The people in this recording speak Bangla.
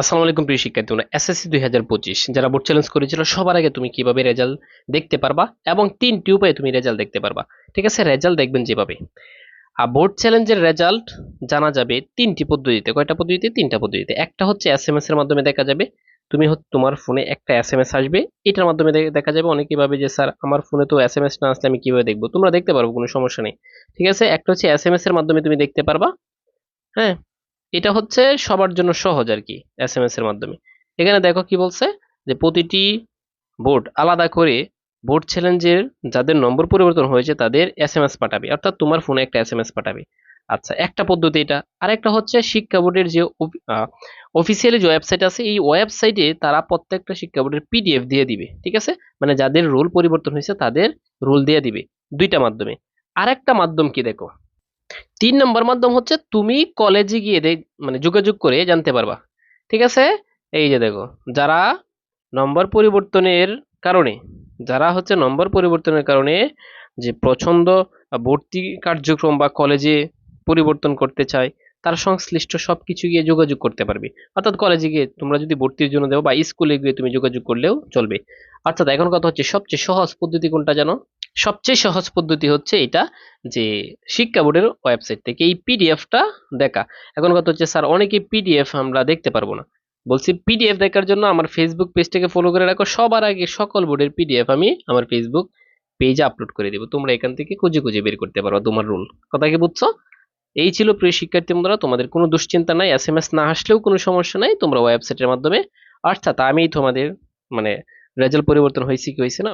আসসালামু আলাইকুম প্রিয় শিক্ষার্থী তোমরা এসএসসি দুই হাজার পঁচিশ যারা বোর্ড চ্যালেঞ্জ করেছিল, সবার আগে তুমি কীভাবে রেজাল্ট দেখতে পারবা এবং তিনটি উপায়ে তুমি রেজাল্ট দেখতে পারবা। ঠিক আছে? রেজাল্ট দেখবেন যেভাবে। আর বোর্ড চ্যালেঞ্জের রেজাল্ট জানা যাবে তিনটি পদ্ধতিতে। কয়টা পদ্ধতিতে? তিনটা পদ্ধতিতে। একটা হচ্ছে এস এম এস এর মাধ্যমে দেখা যাবে। তুমি তোমার ফোনে একটা এস এম এস আসবে। এটার মাধ্যমে দেখা যাবে অনেকে ভাবে যে, স্যার, আমার ফোনে তো এস এম এস না আসলে আমি কীভাবে দেখব? তোমরা দেখতে পারব কোনো সমস্যা নেই। ঠিক আছে? একটা হচ্ছে এস এম এস এর মাধ্যমে তুমি দেখতে পারবা। হ্যাঁ? এটা হচ্ছে সবার জন্য সহজ আর কি এস এম এস এর মাধ্যমে। এখানে দেখো কি বলছে যে প্রতিটি বোর্ড আলাদা করে বোর্ড চ্যালেঞ্জের যাদের নম্বর পরিবর্তন হয়েছে তাদের এস এম এস পাঠাবে। অর্থাৎ তোমার ফোনে একটা এস এম এস পাঠাবে। আচ্ছা একটা পদ্ধতি এটা। আরেকটা হচ্ছে শিক্ষা বোর্ডের যে অফিসিয়ালি যে ওয়েবসাইট আছে, এই ওয়েবসাইটে তারা প্রত্যেকটা শিক্ষা বোর্ডের পিডিএফ দিয়ে দিবে, ঠিক আছে? মানে যাদের রোল পরিবর্তন হয়েছে তাদের রোল দিয়ে দিবে, দুইটা মাধ্যমে। আরেকটা মাধ্যম কি দেখো? তিন নম্বর মাধ্যম হচ্ছে তুমি কলেজে গিয়ে মানে যোগাযোগ করে জানতে পারবা। ঠিক আছে? এই যে দেখো, যারা নম্বর পরিবর্তনের কারণে, যারা হচ্ছে নম্বর পরিবর্তনের কারণে যে পছন্দ ভর্তি কার্যক্রম বা কলেজে পরিবর্তন করতে চায়, তার সংশ্লিষ্ট সবকিছু গিয়ে যোগাযোগ করতে পারবে। অর্থাৎ কলেজে গিয়ে তোমরা যদি ভর্তির জন্য দেও বা স্কুলে গিয়ে তুমি যোগাযোগ করলেও চলবে। অর্থাৎ এখন কথা হচ্ছে সবচেয়ে সহজ পদ্ধতি কোনটা জানো? সবচেয়ে সহজ পদ্ধতি হচ্ছে এটা যে শিক্ষা বোর্ডের ওয়েবসাইট থেকে এই পিডিএফটা দেখা। এখন কথা হচ্ছে, স্যার, অনেকে পিডিএফ আমরা দেখতে পারব না। বলছি, পিডিএফ দেখার জন্য আমার ফেসবুক পেজটাকে ফলো করে রাখো। সবার আগে সকল বোর্ডের পিডিএফ আমি আমার ফেসবুক পেজে আপলোড করে দেবো। তোমরা এখান থেকে খুঁজে খুঁজে বের করতে পারো তোমার রুল কথা কি বুঝছ? এই ছিল প্রিয় শিক্ষার্থী বন্ধুরা, তোমাদের কোনো দুশ্চিন্তা নাই এস এম এস না আসলেও কোনো সমস্যা নাই, তোমরা ওয়েবসাইটের মাধ্যমে। অর্থাৎ আমি তোমাদের মানে রেজাল্ট পরিবর্তন হয়েছে কি হয়েছে না